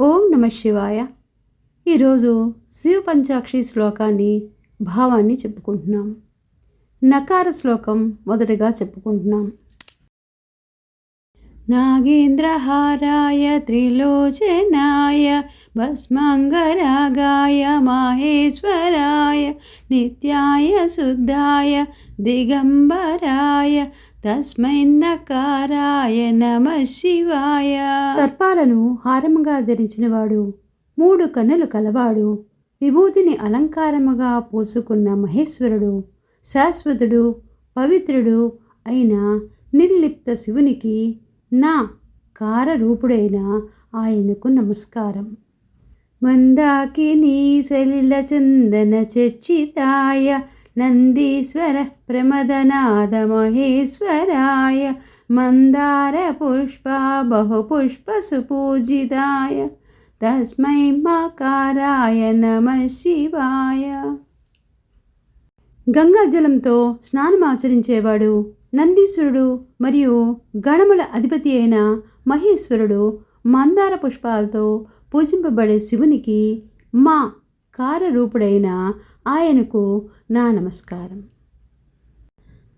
ఓం నమ శివాయ. ఈరోజు శివ పంచాక్షి శ్లోకాన్ని భావాన్ని చెప్పుకుంటున్నాం. నకార శ్లోకం మొదటగా చెప్పుకుంటున్నాం. నాగేంద్రహారాయ త్రిలోచనాయ భస్మంగరాగాయ మహేశ్వరాయ నిత్యాయ శుద్ధాయ దిగంబరాయ తస్మై నకారాయ నమ శివాయ. సర్పాలను హారముగా ధరించినవాడు మూడు కన్నులు కలవాడు విభూతిని అలంకారముగా పోసుకున్న మహేశ్వరుడు శాశ్వతుడు పవిత్రుడు అయిన నిర్లిప్త శివునికి నా కారరూపుడైన ఆయనకు నమస్కారం. మందాకిని సలిల చందన చర్చితాయ నందీశ్వర ప్రమదనాద మహేశ్వరాయ మందార పుష్ప బహుపుష్ప సుపూజితాయ తస్మై మకారాయ నమ శివాయ గంగాజలంతో స్నానం ఆచరించేవాడు నందీశ్వరుడు మరియు గణముల అధిపతి అయిన మహేశ్వరుడు మందార పుష్పాలతో పూజింపబడే శివునికి మా కారరూపుడైన ఆయనకు నా నమస్కారం.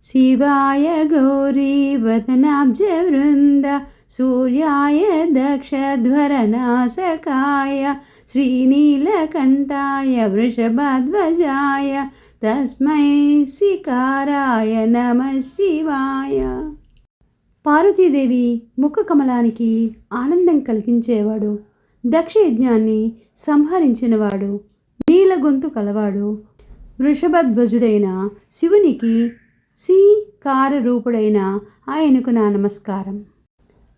శివాయ గౌరీ వదనాబ్జ వృంద సూర్యాయ దక్షధ్వరనాశకాయ శ్రీనీలకంఠాయ వృషభధ్వజాయ తస్మై శికారాయ నమ శివాయ. పార్వతీదేవి ముఖ కమలానికి ఆనందం కలిగించేవాడు దక్ష యజ్ఞాన్ని సంహరించినవాడు నీల గొంతు కలవాడు. వృషభధ్వజుడైన శివునికి సి కారరూపుడైన ఆయనకు నా నమస్కారం.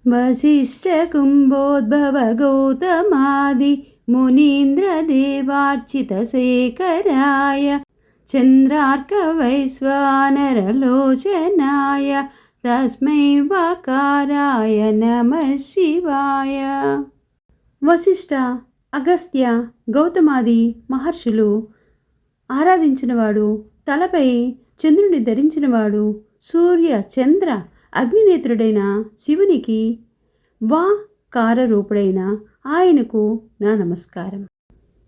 వశిష్ట కుంభోద్భవ గౌతమాది మునీంద్ర దేవార్చిత శేఖరాయ చంద్రార్క వైశ్వానరలోచనాయ తస్మై వకారాయ నమ శివాయ. వశిష్ఠ అగస్త్య గౌతమాది మహర్షులు ఆరాధించినవాడు తలపై చంద్రుని ధరించినవాడు సూర్య చంద్ర అగ్నినేత్రుడైన శివునికి వా కారరూపుడైన ఆయనకు నా నమస్కారం.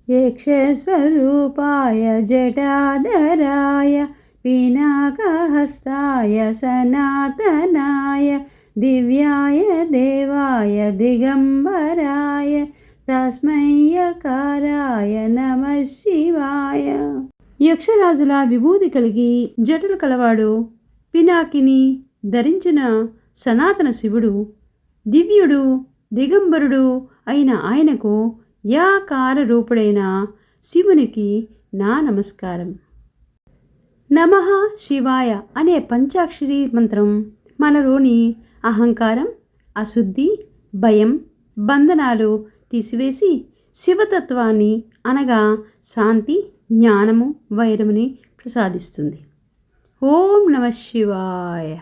యక్షస్వరూపాయ జటాధరాయ పినాకహస్తాయ సనాతనాయ దివ్యాయ దేవాయ దిగంబరాయ తస్మయ్యకారాయ నమ శివాయ యక్షరాజుల విభూతి కలిగి జటలు కలవాడు పినాకిని ధరించిన సనాతన శివుడు దివ్యుడు దిగంబరుడు అయిన ఆయనకు యాకార రూపుడైన శివునికి నా నమస్కారం. నమ శివాయ అనే పంచాక్షరి మంత్రం మనలోని అహంకారం అశుద్ధి భయం బంధనాలు తీసివేసి శివతత్వాన్ని అనగా శాంతి జ్ఞానము వైరముని ప్రసాదిస్తుంది. ఓం నమ శివాయ.